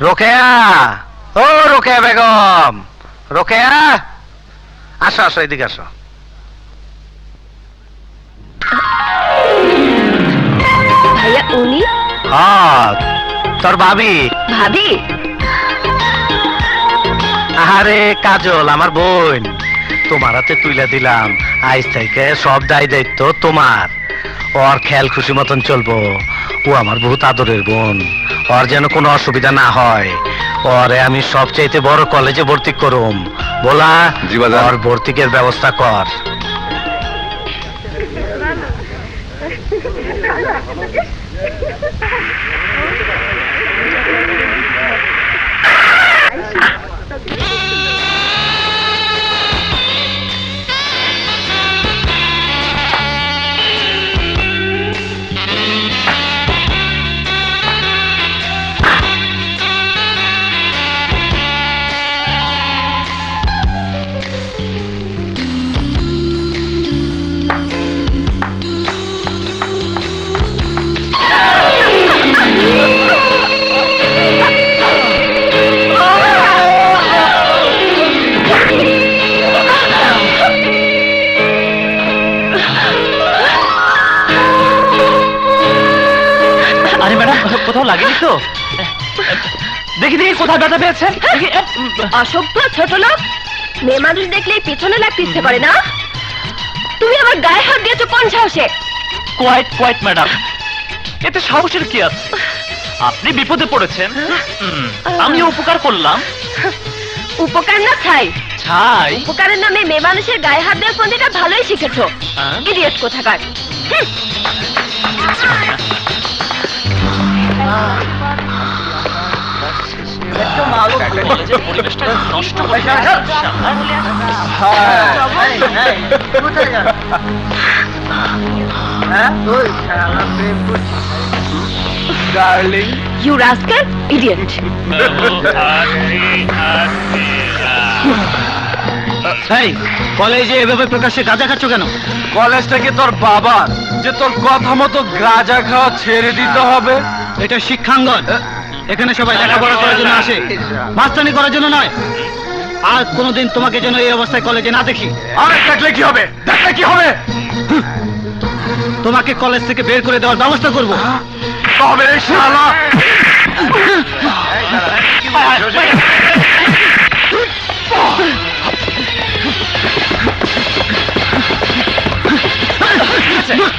রোকেয়া! ও রোকেয়া বেগম! রোকেয়া! আসো আসো এদিকে আসো। ভাইয়া উনি? হ্যাঁ তোর ভাবি। ভাবি? আরে কাজল আমার বোন। তোমার হাতে তুইলা দিলাম। আজ থেকে সব দায় দায়িত্ব তোমার। ওর খেয়াল খুশি মতন চলবো। ও আমার বহুত আদরের বোন। ওর যেন কোনো অসুবিধা না হয়। ওরে আমি সবচাইতে বড় কলেজে ভর্তি করুম। বলা। ওর ভর্তিকের ব্যবস্থা কর। আরে ম্যাডাম কোথাও লাগেনি তো? দেখি দেখি কোথায় ব্যথা পেয়েছেন অসভ্য ছোট লোক। মেয়ে মানুষ দেখলেই পিছনে লাগতে ইচ্ছে করে না। তুমি আমার গায়ে হাত দিয়েছ কোন সাহসে? Quiet quiet madam. এতে সাহসের কি আছে? আপনি বিপদে পড়েছেন। আমি উপকার করলাম। উপকার না ছাই? ছাই? উপকারের নামে মেয়ে মানুষের গায়ে হাত দেওয়ার পন্থীটা ভালোই শিখেছো। হ্যাঁ? ইডিয়েট কোথাকার। কলেজের পরিবেশটা নষ্ট করে ডার্লিং ইউ রাস্কার ইডিয়েট এই কলেজে এভাবে প্রকাশ্যে গাঁজা খাচ্ছ কেন? কলেজটা কি তোর বাবার? যে তোর কথা মতো গাঁজা খাওয়া ছেড়ে দিতে হবে? এটা শিক্ষাঙ্গন। এখানে সবাই লেখাপড়া করার জন্য আসে। মাস্তানি করার জন্য নয়। আর কোনোদিন তোমাকে যেন এই অবস্থায় কলেজে না দেখি। আর দেখলে কি হবে? দেখলে কি হবে? তোমাকে কলেজ থেকে বের করে দেওয়ার ব্যবস্থা করব। তবে রে শালা।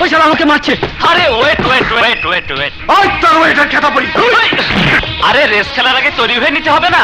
ওই শালা আমাকে মারছে। আরে wait wait wait wait wait ওই তোর ওইটার খেতা পড়ি আরে রেস খেলার আগে তৈরি হয়ে নিতে হবে না।